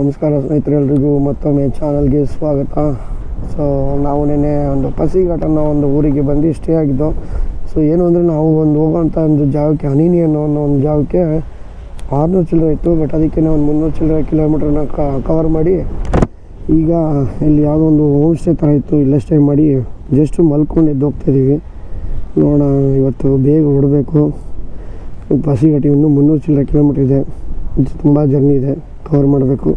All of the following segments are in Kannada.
ನಮಸ್ಕಾರ ಸ್ನೇಹಿತರೆಲ್ರಿಗೂ, ಮತ್ತೊಮ್ಮೆ ಚಾನಲ್ಗೆ ಸ್ವಾಗತ. ಸೊ ನಾವು ನಿನ್ನೆ ಒಂದು ಪಸಿಘಾಟನ ಒಂದು ಊರಿಗೆ ಬಂದು ಸ್ಟೇ ಆಗಿದ್ದು. ಸೊ ಏನು ಅಂದರೆ ನಾವು ಒಂದು ಹೋಗೋಂಥ ಒಂದು ಜಾಗಕ್ಕೆ ಹನಿನಿ ಅನ್ನೋ ಅನ್ನೋ ಒಂದು ಜಾಗಕ್ಕೆ ಆರುನೂರು ಚಿಲ್ಲರೆ ಇತ್ತು. ಬಟ್ ಅದಕ್ಕೆ ಒಂದು ಮುನ್ನೂರು ಚಿಲ್ಲರೆ ಕಿಲೋಮೀಟ್ರನ್ನ ಕವರ್ ಮಾಡಿ, ಈಗ ಇಲ್ಲಿ ಯಾವುದೋ ಒಂದು ಹೋಮ್ ಸ್ಟೇ ಥರ ಇತ್ತು. ಇಲ್ಲೇ ಸ್ಟೇ ಮಾಡಿ ಜಸ್ಟ್ ಮಲ್ಕೊಂಡು ಎದ್ದು ಹೋಗ್ತಾಯಿದ್ದೀವಿ ನೋಡೋಣ, ಇವತ್ತು ಬೇಗ ಹೊಡಬೇಕು. ಪಸಿಘಾಟಿ ಇನ್ನೂ ಮುನ್ನೂರು ಚಿಲ್ಲರೆ ಕಿಲೋಮೀಟ್ರ್ ಇದು. ತುಂಬ ಜರ್ನಿ ಇದೆ. ಕವರ್ ಮಾಡಬೇಕು.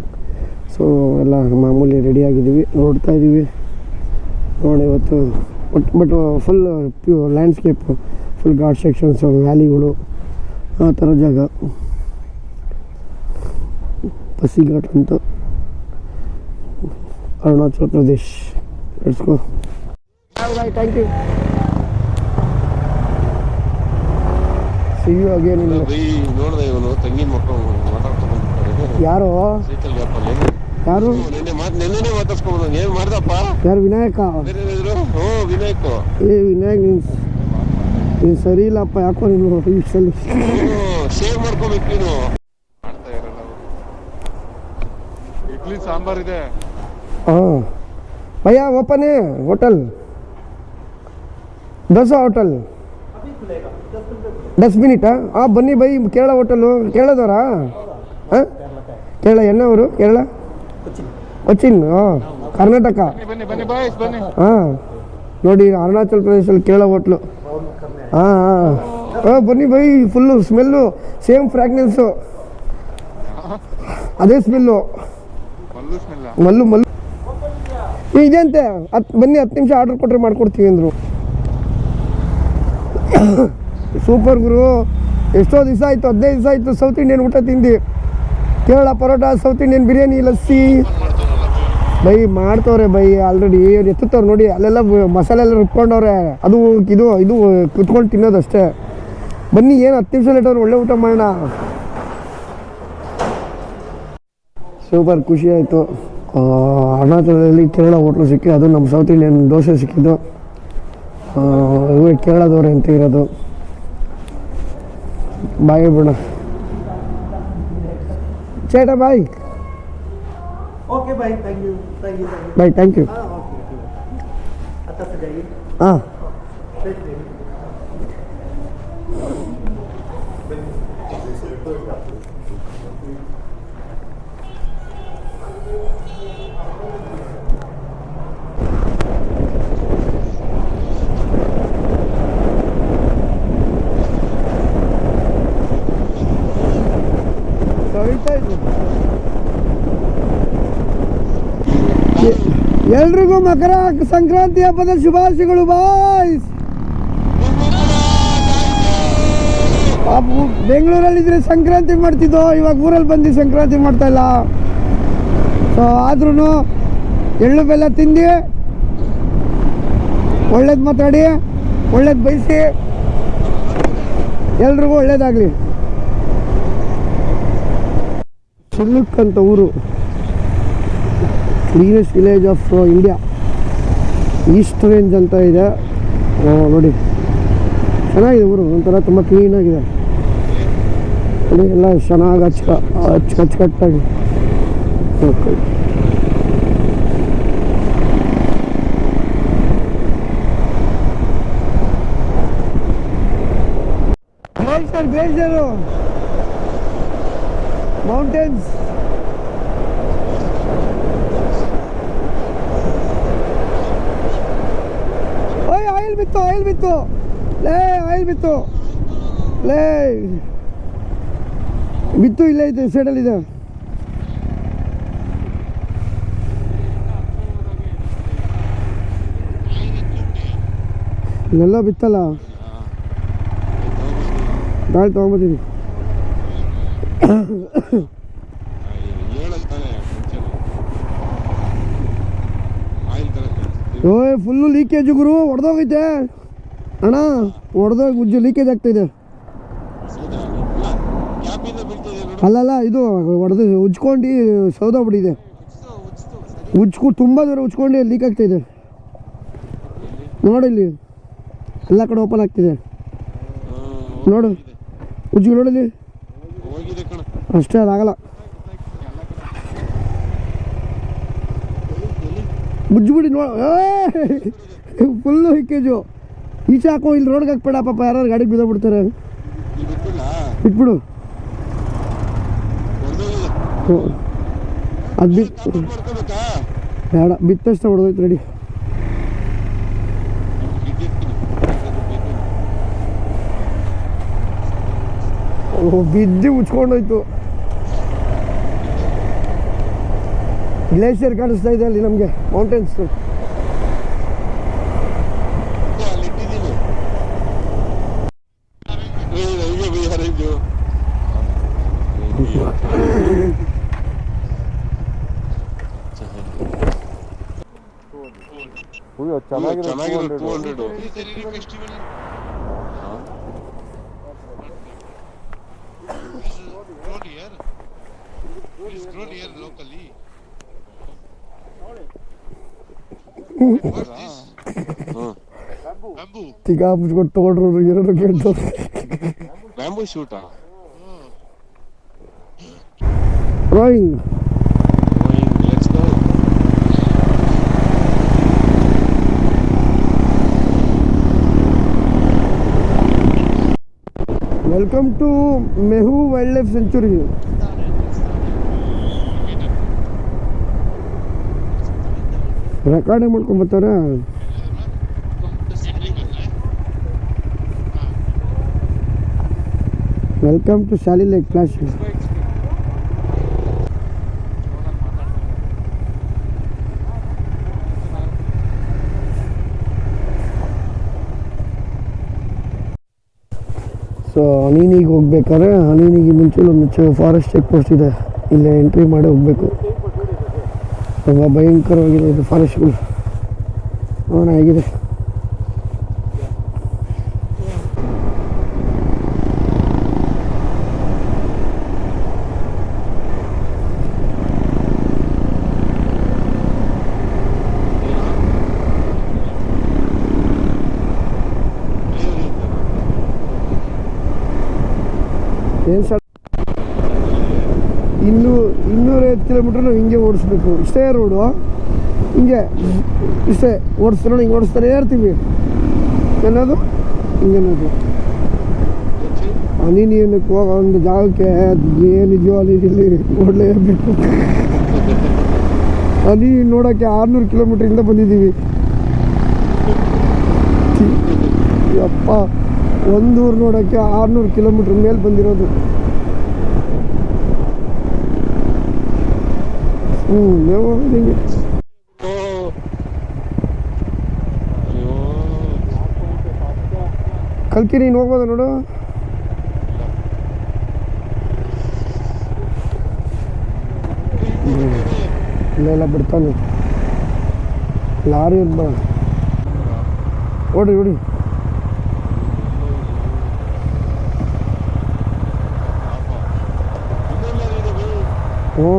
ಸೊ ಎಲ್ಲ ಮಾಮೂಲಿ ರೆಡಿಯಾಗಿದ್ದೀವಿ ನೋಡ್ತಾ ಇದ್ದೀವಿ. ನೋಡಿ ಇವತ್ತು but but full pure landscape full ghat sections ವ್ಯಾಲಿಗಳು ಆ ಥರ ಜಾಗ. ಪಸಿಘಾಟ್ ಅಂತ. Arunachal Pradesh. ನಡೆಸ್ಕೋ thank you see you again ನೋಡ್ದೆ ಇವನು ತಂಗಿ ಮಕ್ಕಳು ಮಾತಾಡ್ಕೊಂಡು ಯಾರು? ಯಾರು? ನಿನ್ನೆ ಮಾತಾಡ್ಸ್ಕೊಂಡು ಏನ್ ಮಾಡ್ದಪ್ಪ? ಯಾರು ವಿನಾಯಕ? ಹ್ಞೂ ವಿನಾಯಕ. ಏ ವಿನಾಯಕ್ ನೀನ್ ಸರಿ ಇಲ್ಲಪ್ಪ ಯಾಕೋ ನೀನು ಈ ಸಲ ಸೇವ್ ಮಾಡ್ಕೋಬೇಕು ನೀನು. ಇಡ್ಲಿ ಸಾಂಬಾರ್ ಇದೆ. ಹಾಂ. ಭಯ್ಯ ಓಪನ್ ಹೋಟಲ್. ದಸ ಹೋಟಲ್. ದಸ್ ಮಿನಿಟಾ? ಹಾಂ ಬನ್ನಿ ಬೈ ಕೇರಳ ಹೋಟೆಲು. ಕೇರಳದವರಾ? ಹಾಂ? ಕೇರಳ ಎನ್ನವರು ಕೇರಳ? ಕೊಚ್ಚಿನ್. ಹಾಂ ಕರ್ನಾಟಕ. ಬನ್ನಿ ಬನ್ನಿ ಬನ್ನಿ ಬಾಯ್ಸ್ ಬನ್ನಿ. ಹಾಂ ನೋಡಿ ಅರುಣಾಚಲ್ ಪ್ರದೇಶದಲ್ಲಿ ಕೇಳೋ ಹೋಟ್ಲು. ಹಾಂ ಹಾಂ. ಹಾಂ ಬನ್ನಿ bye full smell same fragrance. ಅದೇ ಸ್ಮೆಲ್ಲು. ಮಲ್ಲು ಮಲ್ಲು ಇದೆ ಅಂತೆ ಹತ್ತು ಬನ್ನಿ ಹತ್ತು ನಿಮಿಷ ಆರ್ಡರ್ ಕೊಟ್ಟರೆ ಮಾಡ್ಕೊಡ್ತೀವಿ ಅಂದರು. ಸೂಪರ್ ಗುರು. ಎಷ್ಟೋ ದಿವಸ ಆಯಿತು ಹದಿನೈದು ದಿವಸ ಆಯಿತು ಸೌತ್ ಇಂಡಿಯನ್ ಊಟ ತಿಂದು. Kerala parotta, South Indian biryani lassi. By, ಮಾಡ್ತವ್ರೆ ಬೈ ಆಲ್ರೆಡಿ ಎತ್ತುತ್ತವ್ರು ನೋಡಿ, ಅಲ್ಲೆಲ್ಲ ಮಸಾಲೆ ಎಲ್ಲ ರುಬ್ಕೊಂಡವ್ರೆ. ಅದು, ಇದು ಇದು ಕುತ್ಕೊಂಡು ತಿನ್ನೋದಷ್ಟೇ. ಬನ್ನಿ, ಏನು ಹತ್ತು ನಿಮಿಷ ಲೇಟ್ ಒಳ್ಳೆ ಊಟ ಮಾಡೋಣ. ಸೂಪರ್, ಖುಷಿ ಆಯಿತು. ಅರುಣಾಚಲದಲ್ಲಿ ಕೇರಳ ಹೋಟ್ಲು ಸಿಕ್ಕಿ, ಅದು ನಮ್ಮ ಸೌತ್ ಇಂಡಿಯನ್ ದೋಸೆ ಸಿಕ್ಕಿದ್ದು. ಇವೇ ಕೇರಳದವ್ರೆ ಅಂತ ಇರೋದು. ಬಾಯ್ ಬಿಡ ചേട്ടാ ബൈ ബൈ താങ്ക് യു ആ ಎಲ್ರಿಗೂ ಮಕರ ಸಂಕ್ರಾಂತಿ ಹಬ್ಬದ ಶುಭಾಶಯಗಳು ಬಾಯ್ಸ್ ಬೆಂಗಳೂರಲ್ಲಿದ್ರೆ ಸಂಕ್ರಾಂತಿ ಮಾಡ್ತಿದ್ದೋ, ಇವಾಗ ಊರಲ್ಲಿ ಬಂದು ಸಂಕ್ರಾಂತಿ ಮಾಡ್ತಾ ಇಲ್ಲ. ಸೊ ಆದ್ರೂ ಎಳ್ಳು ಬೆಲ್ಲ ತಿಂದು ಒಳ್ಳೇದು ಮಾತಾಡಿ, ಒಳ್ಳೇದು ಬಯಸಿ, ಎಲ್ರಿಗೂ ಒಳ್ಳೇದಾಗ್ಲಿ. ಚಿಲ್ಲಕ್ಕಂತ ಊರು. Cleanest village of India east range ಅಂತ ಇದೆ. ನೋಡಿ. ಚೆನ್ನಾಗಿದೆ ಊರು. ಒಂಥರ ತುಂಬ ಕ್ಲೀನಾಗಿದೆ ಎಲ್ಲ ಚೆನ್ನಾಗಿ ಅಚ್ಚ ಅಚ್ಚು ಅಚ್ಚುಕಟ್ಟಾಗಿ. ಬೇಜಾರು ಮೌಂಟೇನ್ಸ್ ಓಯ್ ಆಯಿಲ್ ಬಿತ್ತು ಆಯಿಲ್ ಬಿತ್ತು ಲೇ ಆಯಿಲ್ ಬಿತ್ತು ಲೇ ಬಿತ್ತು ಇಲ್ಲೇ ಇದೆ ಸೈಡಲ್ಲಿದೆ ಇಲ್ಲೆಲ್ಲ ಬಿತ್ತಲ್ಲ ಗಾಳಿ ತೊಗೊಂಬತ್ತೀನಿ ಓಯ್ ಫುಲ್ಲು ಲೀಕೇಜ್ ಗುರು ಹೊಡೆದೋಗೈತೆ ಅಣ್ಣ ಹೊಡೆದೋಗಿ ಉಜ್ಜು ಲೀಕೇಜ್ ಆಗ್ತಾಯಿದೆ ಅಲ್ಲಲ್ಲ ಇದು ಹೊಡೆದು ಉಜ್ಕೊಂಡು ಸೌದೋಗ್ಬಿಟ್ಟಿದೆ ಉಜ್ಕೊಂಡು ತುಂಬ ದೂರ ಉಜ್ಕೊಂಡು ಲೀಕ್ ಆಗ್ತಾಯಿದೆ ನೋಡಿ ಇಲ್ಲಿ. ಎಲ್ಲ ಕಡೆ ಓಪನ್ ಆಗ್ತಿದೆ. ನೋಡು. ಉಜ್ಜಿ ನೋಡಲಿ ಹೋಗಿದೆ ಕಣ ಅಷ್ಟೇ, ಅದಾಗಲ್ಲ. ಮುಜ್ಜಿಬಿಡಿ ನೋ ಫುಲ್ಲು ಹಿಕ್ಕೇಜು ಈಚೆ ಹಾಕೋ, ಇಲ್ಲಿ ರೋಡ್ಗೆ ಹಾಕ್ಬೇಡ ಪಾಪ ಯಾರು ಗಾಡಿಗೆ ಬಿದ್ದೋಗ್ಬಿಡ್ತಾರೆ. ಇಟ್ಬಿಡು ಹ್ಞೂ ಅದು ಬಿತ್ತು ಬೇಡ, ಬಿತ್ತಷ್ಟ ಹೊಡೆದೋಯ್ತು ರೆಡಿ ಬಿದ್ದು ಉಚ್ಕೊಂಡೋಯ್ತು ಗ್ಲೇಷಿಯರ್ ಕಾಣಿಸ್ತಾ ಇದೆ ಅಲ್ಲಿ ನಮಗೆ ಮೌಂಟೇನ್ಸ್ ಅಲ್ಲಿ ಇಟ್ಟಿದ್ದೀನಿ ಏ, ಹೀಗೆ ಬಿಹಾರ ಇದು ಚೆನ್ನಾಗಿರೋ ಟೂ ಹಂಡ್ರೆಡ್ ತಿಗ ಮುಚ್ಕೊಂಡು ತಗೊಂಡ್ರು ಏನಾದ್ರು ಕೇಳ್ತಾರೆ bamboo ಶೂಟಾ drawing let's go welcome to Mehao wild life sanctuary record ಮಾಡ್ಕೊಂಬತ್ತಾರ welcome to ಶಾಲಿ ಲೈಕ್ ಕ್ಲಾಸ್ ಸೊ ಹನೀನಿಗೆ ಹೋಗ್ಬೇಕಾದ್ರೆ ಹನೀನಿಗೆ ಮುಂಚೆ ಒಂದು ಫಾರೆಸ್ಟ್ ಚೆಕ್ ಪೋಸ್ಟ್ ಇದೆ. ಇಲ್ಲೇ ಎಂಟ್ರಿ ಮಾಡಿ ಹೋಗಬೇಕು. ತುಂಬ ಭಯಂಕರವಾಗಿದೆ ಇದು ಫಾರೆಸ್ಟ್ಗಳು ಹೇಗಿದೆ ಏನು ಸರ್ ಇನ್ನೂ ಇನ್ನೂರೈವತ್ತು ಕಿಲೋಮೀಟ್ರ್ ನಾವು ಹಿಂಗೆ ಓಡಿಸ್ಬೇಕು. ಇಷ್ಟೇ ರೋಡು ಹಿಂಗೆ ಇಷ್ಟೇ ಓಡಿಸ್ತಾರೆ ಹಿಂಗೆ ಓಡಿಸ್ತಾನೆ ಇರ್ತೀವಿ. ಅನ್ನೋದು ಹಿಂಗೇನದು? ಹನಿ ನೀನಕ್ಕೆ ಹೋಗೋ ಒಂದು ಜಾಗಕ್ಕೆ ಏನಿದೆಯೋ ಅಲ್ಲಿ ಇಲ್ಲಿ ಓಡಲೇಬೇಕು. ಹನಿ ನೋಡೋಕ್ಕೆ ಆರುನೂರು ಕಿಲೋಮೀಟ್ರಿಂದ ಬಂದಿದ್ದೀವಿ. ಯಪ್ಪ, ಒಂದೂರು ನೋಡೋಕ್ಕೆ ಆರುನೂರು ಕಿಲೋಮೀಟ್ರ್ ಮೇಲೆ ಬಂದಿರೋದು. ಹ್ಞೂ ಮೇವು ಹಿಂಗೆ ಓ ಅಯ್ಯೋ ಕಲ್ಕಿ ನೀನು ಹೋಗ್ಬೋದ ನೋಡು ಇಲ್ಲೆಲ್ಲ ಬಿಡ್ತಾನೆ ಲಾರಿ ಇರ್ಬ ಓಡಿ ಓಡಿ ಹ್ಞೂ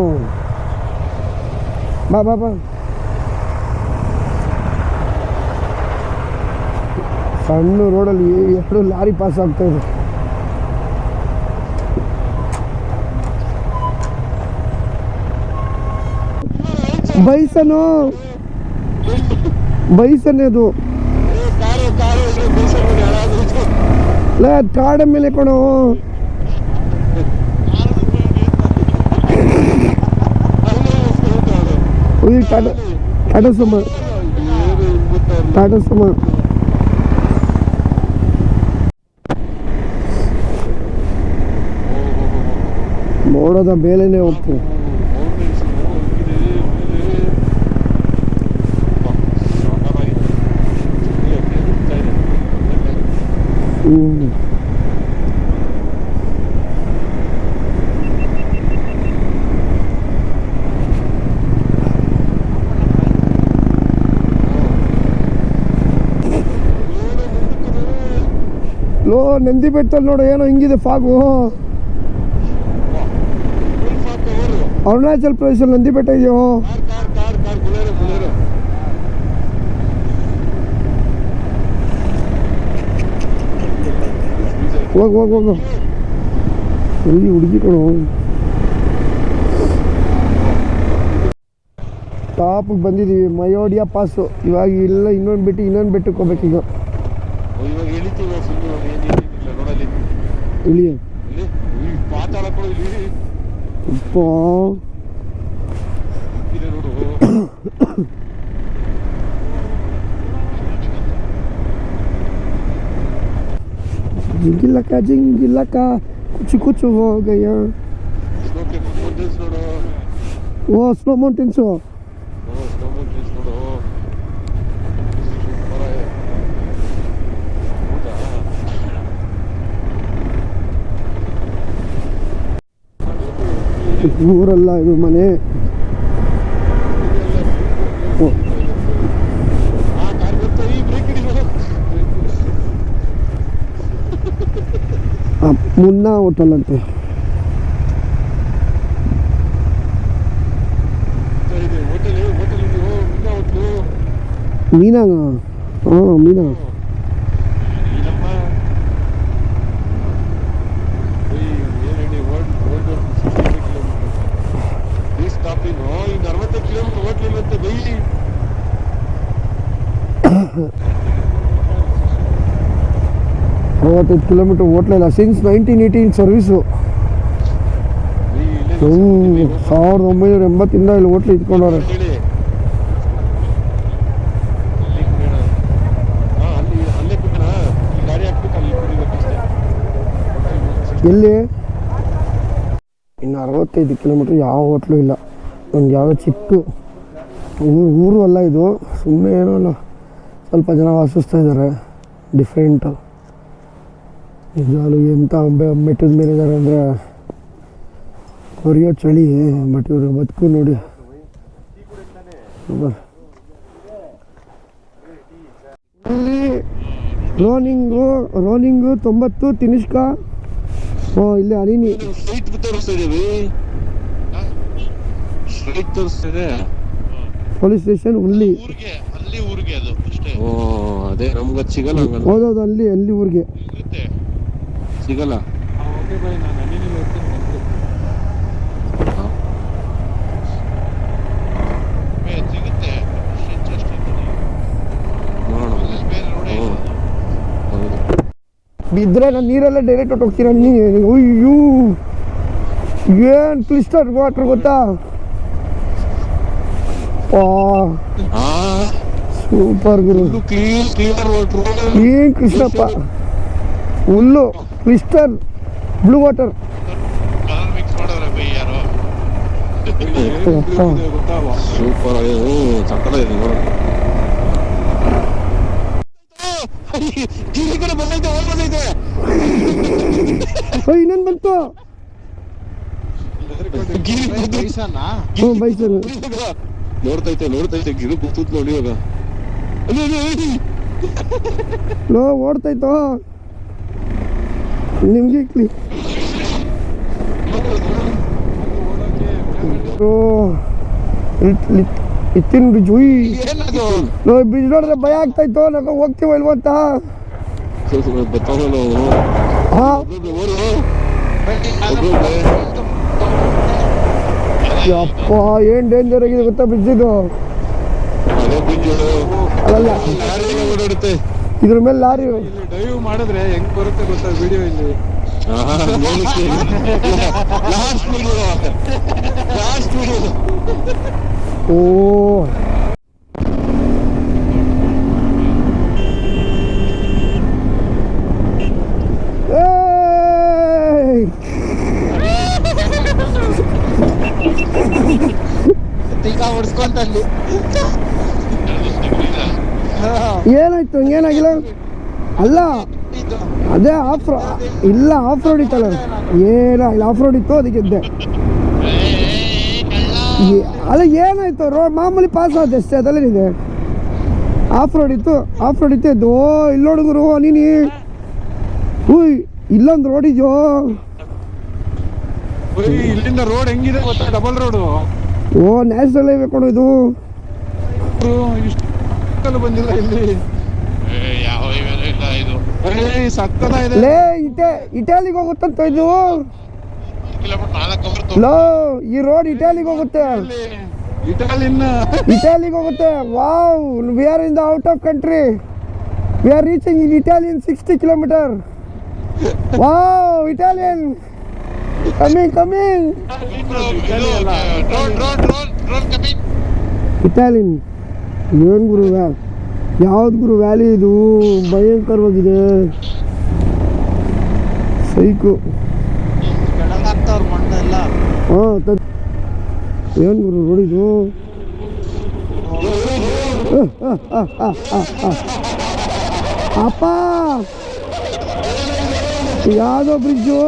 ಬಾ ಬಾ ಬಾ ಸಣ್ಣ ರೋಡಲ್ಲಿ ಎರಡು ಲಾರಿ ಪಾಸ್ ಆಗ್ತಾ ಇದೆ. ಬೈಸನು. ಬೈಸನ್ ಅದ್ ಕಾಡ ಮೇಲೆ ಕೊಡು. ಉಯ್ ಟಾಟಾ ಟಾಟಾ ಸುಮ ಟಾಟಾ ಸುಮ ಮೋಡದ ಮೇಲೇನೆ ಹೋಗ್ತೀವಿ ಹ್ಞೂ ನಂದಿ ಬೆಟ್ಟದಲ್ಲಿ ನೋಡು, ಏನೋ ಹಿಂಗಿದೆ ಫಾಗು. ಅರುಣಾಚಲ್ ಪ್ರದೇಶದಲ್ಲಿ ನಂದಿ ಬೆಟ್ಟ ಇದೆಯೋ ಹೋಗು ಹೋಗು ಹೋಗು. ಎಲ್ಲಿ ಹುಡುಗಿ ಕಣು ಟಾಪಿಗೆ ಬಂದಿದ್ದೀವಿ. ಮಯೋಡಿಯಾ ಪಾಸು. ಇವಾಗ ಇಲ್ಲ, ಇನ್ನೊಂದು ಬಿಟ್ಟು, ಇನ್ನೊಂದು ಬೆಟ್ಟಕ್ಕೆ ಹೋಗ್ಬೇಕೀಗ ಓ, ಇವಾಗ ಇಳಿತೀವಿ ಸುಮ್ಮನೆ ಏನೇನಿಲ್ಲ ನೋಡಲ್ಲಿ ಇಲ್ಲಿ ನೋಡು ಜಿಂಗಿಲ್ಲಕ್ಕ ಜಿಂಗಿಲ್ಲಕ್ಕ ಕುಚ್ಚು ಕುಚ್ಚು ಹೋಗಯ್ಯ. ಓ ಸ್ನೋ ಮೌಂಟೇನ್ಸು ಊರಲ್ಲ ಇದು ಮನೆ ಓ, ಆ ಕಾರ್ ಬರ್ತಾ ಈ ಬ್ರೇಕ್ ಹಿಡಿದು ಆ, ಮುನ್ನಾ ಹೋಟೆಲ್ ಅಂತೆ ಇದೆ ಹೋಟೆಲ್ ಹೋಟೆಲ್ ಇದೆ ಓ ಮುನ್ನ ಹೋಟ್ಲು ಮೀನಾಗ ಹಾಂ ಮೀನಾ ಅರವತ್ತೈದು ಕಿಲೋಮೀಟರ್ ಹೋಟ್ಲಿಲ್ಲ ಸಿನ್ಸ್ ನೈನ್ಟೀನ್ ಏಯ್ಟೀನ್ ಸರ್ವಿಸು ಸಾವಿರದ ಒಂಬೈನೂರ ಎಂಬತ್ತಿಂದ ಇಲ್ಲಿ ಹೋಟ್ಲ್ ಇಟ್ಕೊಂಡವ್ರೆ. ಎಲ್ಲಿ? ಇನ್ನು ಅರವತ್ತೈದು ಕಿಲೋಮೀಟ್ರ್ ಯಾವ ಹೋಟ್ಲು ಇಲ್ಲ. ಒಂದು ಯಾವ ಚಿಕ್ಕ. ಊರು ಊರು ಅಲ್ಲ ಇದು. ಸುಮ್ಮನೆ ಏನೋ ಅಲ್ಲ. ಸ್ವಲ್ಪ ಜನ ವಾಸಿಸ್ತಾ ಇದ್ದಾರೆ. ಡಿಫ್ರೆಂಟು ನಿಜವಾಗ್ಲೂ ಎಂಥ ಮೆಟ್ಟದ ಬೆಟ್ಟದ ಮೇಲೆ ಇದ್ದಾರೆ ಅಂದರೆ ಹೊರಿಯೋ ಚಳಿ ಬಟ್ ಇವ್ರ ಬದುಕು ನೋಡಿ. ರೋನಿಂಗು ರೋನಿಂಗು ತೊಂಬತ್ತು ತಿನಿಷ್ಕ? ಓ ಇಲ್ಲಿ ಹರಿನಿ ಸ್ಟ್ರೈಟ್ ತೋರಿಸ್ತಾ ಇದ್ದೀವಿ. ಸ್ಟ್ರೈಟ್ ತೋರಿಸ್ತಾ ಪೊಲೀಸ್ ಸ್ಟೇಷನ್ ಹುಲ್ಲಿ. ಊರಿಗೆ ಅಲ್ಲಿ ಊರಿಗೆ ಅದು ಅಷ್ಟೇ. ಓ ಅದೇ ಸಿಗಲ್ಲ ಹೌದೌದು ಅಲ್ಲಿ ಅಲ್ಲಿ ಊರಿಗೆ. ಸಿಗಲ್ಲ? ಓಕೆ ಬಾಯ್ ನಾನು ಹೋಗ್ತೀನಿ ಬಿದ್ದರೆ ನೀರೆಲ್ಲ ಡೈರೆಕ್ಟ್ ಹೊಟ್ಟೋಗ್ತೀರ ನೀ ಅಯ್ಯೋ. ಏನು ಕ್ಲಿಸ್ಟರ್ ವಾಟ್ರ್ ಗೊತ್ತಾ? ಸೂಪರ್ ಗುರು. ಕ್ಲೀನ್ ಕೃಷ್ಣಪ್ಪ? ಹುಲ್ಲು. Crystal blue water. ಸೂಪರ್ ಇನ್ನೊಂದು ಬಂತು. ನೋಡ್ತೈತೆ ನೋಡ್ತೈತೆ ಗಿರು ಕೂತೂತ್ ನೋಡಿ ಇವಾಗ. ಓಡ್ತೈತೋ. ನಿಮಗೆ ಕ್ಲಿ ಇತ್ತಿನ ಬ್ರಿಜ್ ಉಯ್ ಬ್ರಿಡ್ಜ್ ನೋಡಿದ್ರೆ ಭಯ ಆಗ್ತಾಯಿತ್ತು ನಾವು ಹೋಗ್ತೀವ ಇಲ್ವೋ ಅಂತ? ಯಪ್ಪ ಏನು ಡೇಂಜರ್ ಆಗಿದೆ ಗೊತ್ತಾ ಬ್ರಿಡ್ಜ್ ಇದು ಇದ್ರ ಮೇಲೆ ಲಾರಿ ಇಲ್ಲಿ ಡೈವ್ ಮಾಡಿದ್ರೆ ಹೆಂಗ್ ಬರುತ್ತೆ ಗೊತ್ತಾ ವಿಡಿಯೋ ಇಲ್ಲಿ? ಓ! ಈಗ ಹೊಡ್ಸ್ಕೊಂತಲ್ಲಿ ಏನಾಯ್ತು? ಹಂಗೇನಾಗಿಲ್ಲ? ಅಲ್ಲ ಅದೇ ಆಫ್ ಇಲ್ಲ ಆಫ್ ರೋಡ್ ಇತ್ತಲ್ಲ. ಏನ ಇಲ್ಲ ಆಫ್ ರೋಡ್ ಇತ್ತು ಅದಕ್ಕೆ ಇದ್ದೆ ಅಲ್ಲ ಏನಾಯ್ತು? ರೋಡ್ ಮಾಮೂಲಿ ಪಾಸ್ ಆದ ಅದಲ್ಲ ಇದೆ ಆಫ್ ರೋಡ್ ಇತ್ತು ಆಫ್ ರೋಡ್ ಇತ್ತು ಇದ್ದು ಓ ಇಲ್ಲ ಹುಡುಗರು ನೀನಿ. ಉಯ್ ಇಲ್ಲೊಂದು ರೋಡ್ ಇದೆಯೋ? ಇಲ್ಲಿಂದ ರೋಡ್ ಹೆಂಗಿದೆ ಗೊತ್ತಾ? ಡಬಲ್ ರೋಡು ಓ ನ್ಯಾಷನಲ್ ಹೈವೇ ಕೊಡು ಇದು. ಇಷ್ಟು ಬಂದಿಲ್ಲ ಇಲ್ಲಿ ಯಾವ ಇಲ್ಲ ಇದು ಸಕ್ಕದಾಗಿದೆ ಲೇ ಇಟೆ ಇಟಾಲಿಗೆ ಹೋಗುತ್ತಂತ ಇದು ಕಿಲೋಮೀಟರ್ ನಾಲ್ಕು ಲೋ ಈ ರೋಡ್ ಇಟಾಲಿಗೆ ಹೋಗುತ್ತೆ ಇಟಾಲಿಯನ್ ಇಟಾಲಿಗೆ ಹೋಗುತ್ತೆ wow we are in the out of country we are reaching in Italy in sixty kilometre wow Italian coming coming Italian ಏನು ಗುರು ವ್ಯಾ ಯಾವ್ದು ಗುರು ವ್ಯಾಲಿ ಇದು? ಭಯಂಕರವಾಗಿದೆ. ಸೈಕು. ಹಾಂ ಏನು ಗುರು ನೋಡಿದು ಅಪ್ಪ! ಯಾವುದೋ ಬ್ರಿಡ್ಜು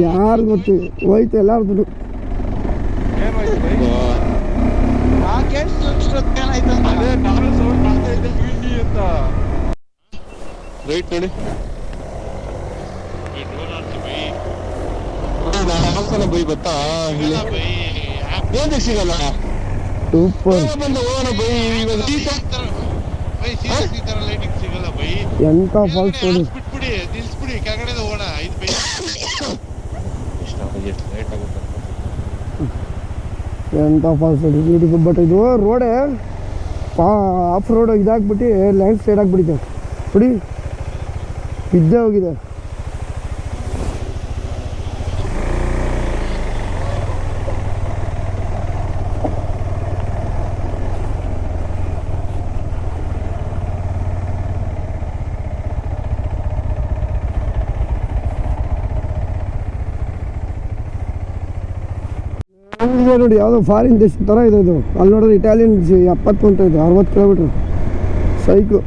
ಯಾರು ಗೊತ್ತು? ಹೋಯ್ತು ಎಂತ ರೈಟ್ ನೋಡಿ. ಹಾಸನ ಬೈ ಬತ್ತಾ ಹೇಳಿ ಏನಕ್ಕೆ ಸಿಗಲ್ಲ ಸೂಪರ್ ಬಂದು ಹೋಗೋಣ ಬೈ ಇವಾಗ ಎಂಥ ಫಾಲ್ಸ್ ನೋಡಿ ಬಿಟ್ಬಿಡಿ ನಿಲ್ಸ್ಬಿಡಿ ಕೆಳಗಡೆ ಹೋಗೋಣ ಇದು ಬೈ ಲೇಟ್ ಆಗುತ್ತೆ ಎಂಥ ಫಾಲ್ಸ್ ಬ್ಯೂಟಿಫುಲ್ ಬಟ್ ಇದು ರೋಡೇ ಆಫ್ ರೋಡ್ ಇದಾಗ್ಬಿಟ್ಟು ಲ್ಯಾಂಡ್ ಸ್ಲೈಡ್ ಆಗಿಬಿಟ್ಟಿದೆ. ಬಿಡಿ ಬಿದ್ದೇ ಹೋಗಿದೆ. ಇದೆ ನೋಡಿ, ಯಾವುದೋ ಫಾರಿನ್ ದೇಶ ಥರ ಇದೆ ಇದು. ಅಲ್ಲಿ ನೋಡಿದ್ರೆ ಇಟಾಲಿಯನ್ ಎಪ್ಪತ್ತು ಅಂತ ಇದೆ, ಅರವತ್ತು ಕಿಲೋಮೀಟ್ರ್ ಸೈಕ್ಲು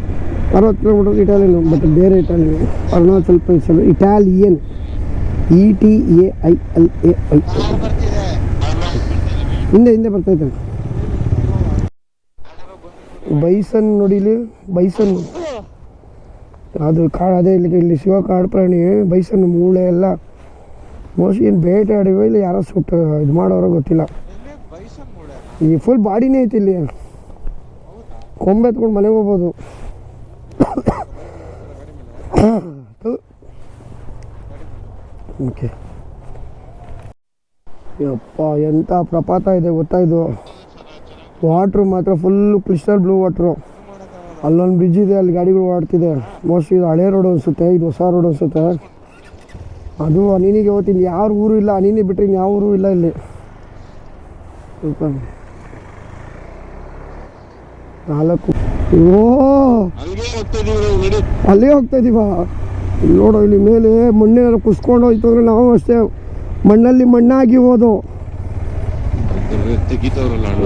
ಅರವತ್ತು ಕಿಲೋಮೀಟ್ರ್ ಇಟಾಲಿಯನ್ ಬಟ್ ಬೇರೆ Etalin Arunachal Pradesh Etalin E T A I L A I ಹಿಂದೆ ಹಿಂದೆ ಬರ್ತೈತೆ ಬೈಸನ್ ನೋಡಿ ಇಲ್ಲಿ, ಬೈಸನ್. ಅದು ಕಾಡು, ಅದೇ ಇಲ್ಲಿ ಇಲ್ಲಿ ಶಿವ ಕಾಡು ಪ್ರಾಣಿ, ಬೈಸನ್ ಮೂಳೆ ಎಲ್ಲ. ಮೋಸ್ಟ್ಲಿ ಏನು ಬೇಟೆ ಆಡಿವೆ ಇಲ್ಲ, ಯಾರೋ ಸುಟ್ಟು ಇದು ಮಾಡೋರೋ ಗೊತ್ತಿಲ್ಲ. ಈ ಫುಲ್ ಬಾಡಿನೇ ಐತಿ ಇಲ್ಲಿ. ಕೊಂಬೆ ಎತ್ಕೊಂಡು ಮನೆಗೆ ಹೋಗ್ಬೋದು. ಓಕೆ. ಯಪ್ಪ ಎಂಥ ಪ್ರಪಾತ ಇದೆ ಗೊತ್ತಾ ಇದು? ವಾಟ್ರು ಮಾತ್ರ ಫುಲ್ಲು ಕ್ರಿಸ್ಟಲ್ ಬ್ಲೂ ವಾಟ್ರು ಅಲ್ಲೊಂದು ಬ್ರಿಡ್ಜ್ ಇದೆ, ಅಲ್ಲಿ ಗಾಡಿಗಳು ಓಡಾಡ್ತಿದೆ. ಮೋಸ್ಟ್ಲಿ ಇದು ಹಳೆ ರೋಡ್ ಅನಿಸುತ್ತೆ, ಇದು ಹೊಸ ರೋಡ್ ಅನಿಸುತ್ತೆ. ಅದು ಅನಿನಿಗೆ ಹೋಗ್ತೀನಿ ಯಾರು ಊರು ಇಲ್ಲ ಅನಿನಿ ಬಿಟ್ಟರೆ ಯಾವ ಊರು ಇಲ್ಲ ಇಲ್ಲಿ. ನಾಲ್ಕು. ಓ! ಅಲ್ಲೇ ಹೋಗ್ತಾ ಇದೀವ? ಇಲ್ಲಿ ನೋಡು ಇಲ್ಲಿ ಮೇಲೆ ಮಣ್ಣೇನಾದ್ರು ಕುಸ್ಕೊಂಡು ಹೋಯ್ತು ಅಂದ್ರೆ ನಾವು ಅಷ್ಟೇ ಮಣ್ಣಲ್ಲಿ ಮಣ್ಣಾಗಿ ಹೋದು.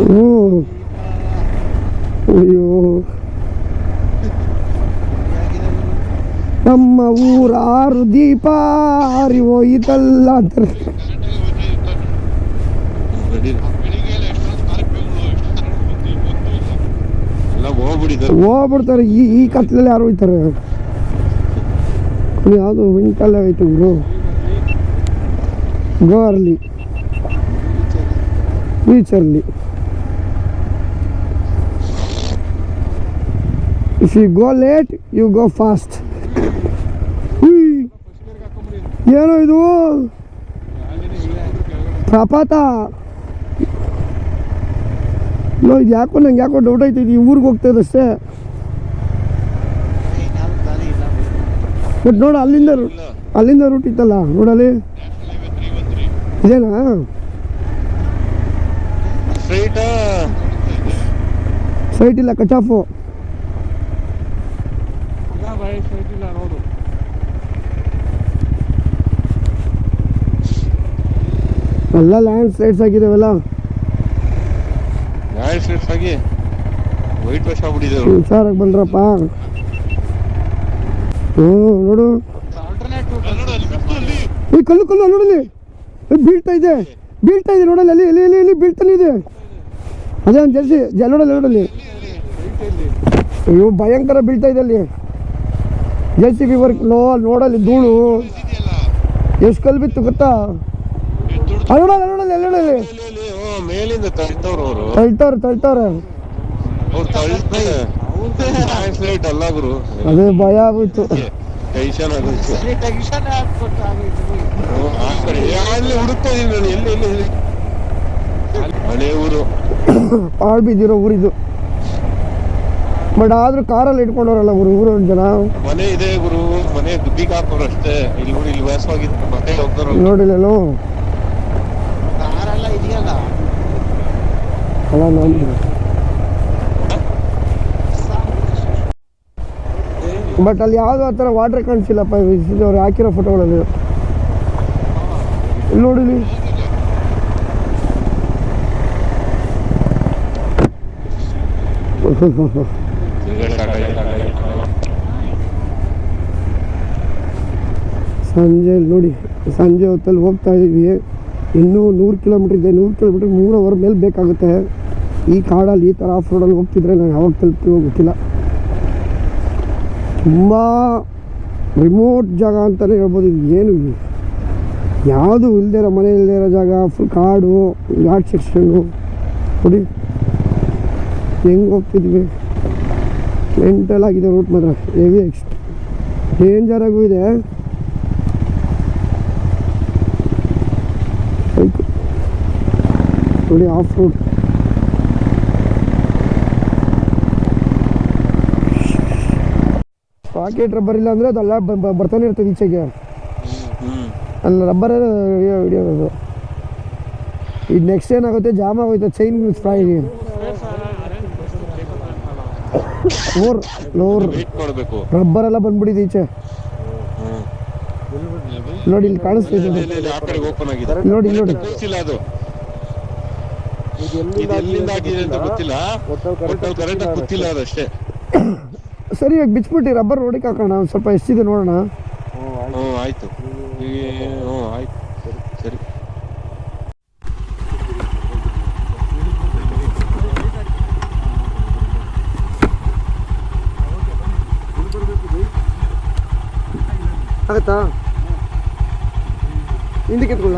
ಹ್ಞೂ ಅಯ್ಯೋ. ನಮ್ಮ ಊರಾರು ದೀಪ ಹಾರಿ ಹೋಯ್ತಲ್ಲ ಅಂತಾರೆ ನಡಿ ಬೆಳಿಗ್ಗೆ ಎಲ್ಲ ಎಷ್ಟೊಂದು ಸ್ಕಾರ್ಪಿಯೋಗಳು ಎಷ್ಟು ಎಲ್ಲ ಹೋಗ್ಬಿಡಿದ್ದಾರೆ ಹೋಗ್ಬಿಡ್ತಾರೆ ಈ ಈ ಕತ್ಲಲ್ಲಿ ಯಾರು ಹೋಯ್ತಾರೆ ಯಾವುದು ವಿಂಟಲ್ಲೇ ಹೋಯ್ತು ಗುರು. ಗೋರ್ಲಿ ಬೀಚಲ್ಲಿ if you go late you go fast ಏನೋ ಇದು? ಪ್ರಪಾತ ನೋ ಇದು ಯಾಕೋ ನಂಗೆ ಯಾಕೋ ಡೌಟ್ ಐತೆ ಇದು ಊರಿಗೆ ಹೋಗ್ತಾ ಅಷ್ಟೇ. ಬಟ್ ನೋಡು ಅಲ್ಲಿಂದ ಅಲ್ಲಿಂದ ರೂಟ್ ಇತ್ತಲ್ಲ ನೋಡಲ್ಲಿ? ಇದೇನಾ? ಸ್ಟ್ರೈಟ್ ಸೈಟ್ ಇಲ್ಲ ಕಟ್ ಆಫು ಇಲ್ಲ ಬೈ ಸೈಟ್ ಇಲ್ಲ ನೋಡು ಎಲ್ಲ ಲ್ಯಾಂಡ್ ಸ್ಲೈಡ್ಸ್ ಆಗಿದಾವೆಲ್ಲ. ಲ್ಯಾಂಡ್ ಸ್ಟ್ರೈಟ್ ಆಗಿ ವೈಟ್ ವಾಶ್ ಆಗ್ಬಿಟ್ಟಿದ್ದಾರೆ ಹುಷಾರಾಗಿ ಬಂದ್ರಪ್ಪ. ಹ್ಞೂ ನೋಡು. ಈ ಕಲ್ಲು ಕಲ್ಲು ನೋಡಲ್ಲಿ. ನೋಡಲಿ ಬೀಳ್ತಾ ಇದೆ. ಬೀಳ್ತಾ ಇದೆ ನೋಡಲ್ಲಿ ಅಲ್ಲಿ ಇಲ್ಲಿ ಅಲ್ಲಿ ಇಲ್ಲಿ ಬೀಳ್ತಾನೆ ಇದೆ. ಅದೇ ಒಂದು ಜರ್ಸಿ ಜ ನೋಡಲ್ಲಿ ನೋಡಲ್ಲಿ. ಅಯ್ಯೋ ಭಯಂಕರ ಬೀಳ್ತಾ ಇದೆ ಅಲ್ಲಿ. ಜೆ ಸಿ ಬಿ ವರ್ಕ್ ಲೋ ನೋಡಲ್ಲಿ ಧೂಳು. ಎಷ್ಟು ಕಲ್ಲು ಬಿತ್ತು ಗೊತ್ತಾ? ದುಡ್ಡು ಅಲ್ಲಿ ನೋಡಲ್ಲ ನೋಡಲ್ಲಿ ಅಲ್ಲಿ ನೋಡಲ್ಲಿ ಇಲ್ಲಿ, ಇಲ್ಲಿ, ಹ್ಞೂ, ಮೇಲಿಂದ ತಳ್ತವ್ರು ಅವರು ತಳ್ತವ್ರೆ ತಳ್ತವ್ರೆ. ಅವ್ರು ತಳ್ತಾರೆ ಟ್ರಾನ್ಸ್ಲೇಟ್ ಅಲ್ಲ ಗುರು. ಅದೇ ಭಯ ಆಗೋಯ್ತು. ಟೆನ್ಷನ್ ಆಗೋಯ್ತು. ಅಲ್ಲಿ ಹುಡುಕ್ತಾ ಇದೀನಿ ನಾನು. ಎಲ್ಲಿ ಎಲ್ಲಿ? ಹಳೆ ಊರು. ಪಾಳು ಬಿದ್ದಿರೋ ಊರಿದು. ಬಟ್ ಆದ್ರೂ ಕಾರಲ್ಲಿ ಇಟ್ಕೊಂಡವ್ರಲ್ಲ ಊರು ಊರವ್ರ ಜನ. ಮನೆ ಇದೆ ಗುರು. ಮನೆ ದುಡ್ಡಿಗೆ ಹಾಕೋರು ಅಷ್ಟೇ ಇಲ್ಲಿ ನೋಡಿ ಇಲ್ಲಿ ವ್ಯಾಸವಾಗಿತ್ತು ಮನೆ ಹೋಗ್ತಾರಲ್ಲ. ನೋಡಿಲ್ಲೋ ಕಾರೆಲ್ಲ ಇದೆಯಲ್ಲ ಅಲ್ಲ ನೋಡಿ ಬಟ್ ಅಲ್ಲಿ ಯಾವುದೋ ಆ ಥರ ವಾಟರ್ ಕಾಣಿಸಿಲ್ಲಪ್ಪ ಅವ್ರು ಹಾಕಿರೋ ಫೋಟೋಗಳಲ್ಲಿ ನೋಡಿಲಿ ಸಂಜೆ ನೋಡಿ, ಸಂಜೆ ಹೊತ್ತಲ್ಲಿ ಹೋಗ್ತಾ ಇದ್ದೀವಿ ಇನ್ನೂ ನೂರು ಕಿಲೋಮೀಟ್ರ್ ಇದೆ, ನೂರು ಕಿಲೋಮೀಟ್ರ್ ಮೂರು ಅವರ್ ಮೇಲೆ ಬೇಕಾಗುತ್ತೆ. ಈ ಕಾಡಲ್ಲಿ ಈ ಥರ ಆಫ್ ರೋಡಲ್ಲಿ ಹೋಗ್ತಿದ್ರೆ ನಾನು ಯಾವಾಗ ತಲುಪ್ತೀವೋ ಗೊತ್ತಿಲ್ಲ. ತುಂಬ ರಿಮೋಟ್ ಜಾಗ ಅಂತಲೇ ಹೇಳ್ಬೋದು. ಇದು ಏನು? ಯಾವುದು ಇಲ್ಲದೆ ಇರೋ ಮನೆ ಇಲ್ಲದೆ ಇರೋ ಜಾಗ ಫುಲ್ ಕಾಡು ಘಾಟ್ ಸೆಕ್ಷನ್ನು ನೋಡಿ. ಹೆಂಗೆ ಹೋಗ್ತಿದ್ವಿ. ಮೆಂಟಲ್ ಆಗಿದೆ ರೂಟ್ ಮಾತ್ರ. ಹೆವಿ ಎಕ್ಸ್ಟ್ ಡೇಂಜರಾಗೂ ಇದೆ bike off road pocket rubber ಇಲ್ಲ ಅಂದರೆ ಬ- ಬರ್ತಾನೆ ಇರ್ತದೆ ಈಚೆಗೆ. ಅಲ್ಲಿ ರಬ್ಬರ್ ಹಿಡಿಯೋದು ಇದು ನೆಕ್ಸ್ಟ್ ಏನಾಗುತ್ತೆ? ಜಾಮ್ ಆಗೋಯ್ತು ಚೈನ್ ಫ್ರೈ ನೋರ್ ಲೋರ್ ರಬ್ಬರ್ ಎಲ್ಲ ಬಂದ್ಬಿಟ್ಟಿದೆ ಈಚೆ. ನೋಡಿ ಇಲ್ಲಿ ಕಾಣಿಸ್ತಿದೆ. ನೋಡಿ ನೋಡಿ. ಅದು. ಇದು ಎಲ್ಲಿಂದ ಆಗಿದೆ ಅಂತ ಗೊತ್ತಿಲ್ಲ. ಒಟ್ಟಲ್ಲಿ ಕರೆಕ್ಟ್ ಗೊತ್ತಿಲ್ಲ ಅದಷ್ಟೇ ಸರಿ ಇವಾಗ ಬಿಚ್ಬಿಟ್ಟು ರಬ್ಬರ್ ರೋಡಿಗೆ ಹಾಕೋಣ ಒಂದು ಸ್ವಲ್ಪ ಎಷ್ಟಿದೆ ನೋಡೋಣ. ಹ್ಞೂ ಆಯ್ತು. ಈ ಹ್ಞೂ ಆಯ್ತು. ಸರಿ ಆಗುತ್ತಾ? ಹಿಂದಕ್ಕೆ ಎತ್ಕೊಳ್ಳ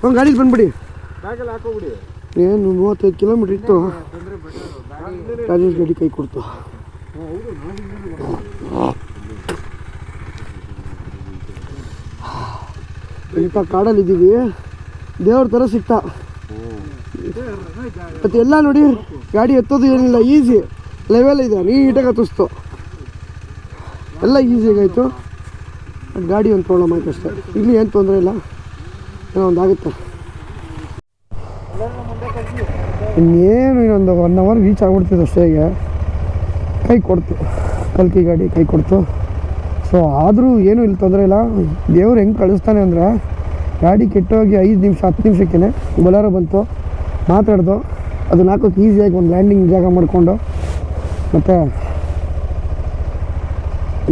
ಹ್ಞೂ ಗಾಡಿಗೆ ಬಂದ್ಬಿಡಿ. ಬ್ಯಾಗಲ್ಲಿ ಹಾಕೋಬಿಡಿ. ಏನು ಮೂವತ್ತೈದು ಕಿಲೋಮೀಟ್ರ್ ಇತ್ತು. ರಾಜೇಶ್ ಗಾಡಿ ಕೈ ಕೊಡ್ತು. ಇಂಥ ಕಾಡಲ್ಲಿ ಇದ್ದೀವಿ. ದೇವ್ರ ಥರ ಸಿಗ್ತಾ. ಮತ್ತೆ ಎಲ್ಲ ನೋಡಿ ಗಾಡಿ ಎತ್ತೋದು ಏನಿಲ್ಲ ಈಸಿ ಲೆವೆಲ್ ಇದೆ ನೀಟಾಗಿ ಹತ್ತಿಸ್ತು ಎಲ್ಲ ಈಸಿಯಾಗಾಯಿತು ಗಾಡಿ ಒಂದು ಪ್ರಾಬ್ಲಮ್ ಆಯಿತು ಅಷ್ಟೇ. ಇಲ್ಲಿ ಏನು ತೊಂದರೆ ಇಲ್ಲ. ಏನೋ ಒಂದು ಆಗುತ್ತೆ. ಇನ್ನೇನು ಇನ್ನೊಂದು ಒನ್ ಅವರ್ ರೀಚ್ ಆಗ್ಬಿಡ್ತಿದ್ದು ಅಷ್ಟೇ ಕೈ ಕೊಡ್ತು. ಕಲ್ಕಿ ಗಾಡಿ ಕೈ ಕೊಡ್ತು. ಸೊ ಆದರೂ ಏನೂ ಇಲ್ಲಿ ತೊಂದರೆ ಇಲ್ಲ. ದೇವ್ರು ಹೆಂಗೆ ಕಳಿಸ್ತಾನೆ ಅಂದರೆ, ಗಾಡಿ ಕೆಟ್ಟೋಗಿ ಐದು ನಿಮಿಷ, ಹತ್ತು ನಿಮಿಷಕ್ಕೇ ಬೊಲಾರೋ ಬಂತು. ಮಾತಾಡ್ದು. ಅದನ್ನ ಹಾಕೋಕೆ ಈಸಿಯಾಗಿ ಒಂದು ಲ್ಯಾಂಡಿಂಗ್ ಜಾಗ ಮಾಡಿಕೊಂಡು. ಮತ್ತು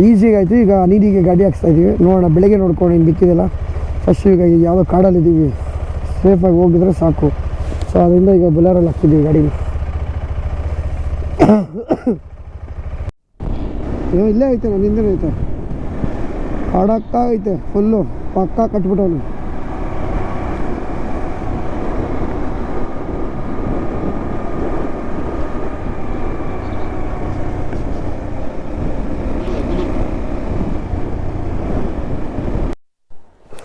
ಈಸಿಯಾಗಿ ಆಯಿತು. ಈಗ ನೀರಿಗೆ ಗಾಡಿ ಹಾಕ್ಸ್ತಾ ಇದ್ದೀವಿ ನೋಡೋಣ, ಬೆಳಗ್ಗೆ ನೋಡ್ಕೊಂಡು ಹಿಂಗೆ ಬಿಕ್ಕಿದೆಲ್ಲ ಫಸ್ಟ್ ಈಗ ಯಾವುದೋ ಕಾಡಲ್ಲಿದ್ದೀವಿ ಸೇಫಾಗಿ ಹೋಗಿದ್ರೆ ಸಾಕು. ಸೊ ಅದರಿಂದ ಈಗ ಬುಲಾರಲ್ಲಿ ಹಾಕ್ತಿದ್ದೀವಿ ಗಾಡಿನ. ಇಲ್ಲೇ ಐತೆ ನಾನು ಹಿಂದೆ ಐತೆ. ಹಾಡಾಗ್ತಾ ಐತೆ ಫುಲ್ಲು ಪಕ್ಕ ಕಟ್ಬಿಟ್ಟವನು.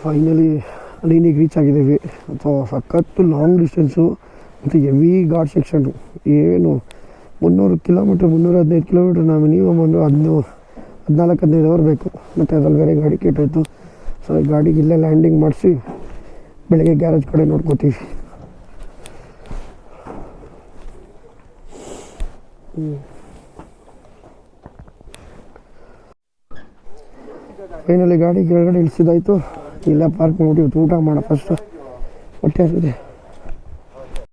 ಫೈನಲಿ ಲೈನಿಗೆ ರೀಚ್ ಆಗಿದ್ದೀವಿ. ಅಥವಾ ಸಖತ್ತು ಲಾಂಗ್ ಡಿಸ್ಟೆನ್ಸು ಮತ್ತು ಹೆವಿ ಘಾಟ್ ಸೆಕ್ಷನ್ನು ಏನು, ಮುನ್ನೂರು ಕಿಲೋಮೀಟ್ರ್ ಮುನ್ನೂರ ಹದಿನೈದು ಕಿಲೋಮೀಟ್ರ್ ನಾವು ಮಿನಿಮಮ್ ಒಂದು ಹದಿನೂ, ಹದಿನಾಲ್ಕು, ಹದಿನೈದು ಅವರ್ ಬೇಕು. ಮತ್ತು ಅದ್ರಲ್ಲಿ ಬೇರೆ ಗಾಡಿ ಕೆಟ್ಟೋಯ್ತು ಸೊ ಗಾಡಿಗೆ ಇಲ್ಲೇ ಲ್ಯಾಂಡಿಂಗ್ ಮಾಡಿಸಿ, ಬೆಳಗ್ಗೆ ಗ್ಯಾರೇಜ್ ಕಡೆ ನೋಡ್ಕೋತೀವಿ. ಫೈನಲಿ ಗಾಡಿ ಕೆಳಗಡೆ ಇಳಿಸಿದಾಯ್ತು. ಇಲ್ಲ ಪಾರ್ಕ್ ಮಾಡ್ಬಿಟ್ಟು ಊಟ ಮಾಡೋ ಫಸ್ಟು ಹೊಟ್ಟೆ ಹಸಿದೆ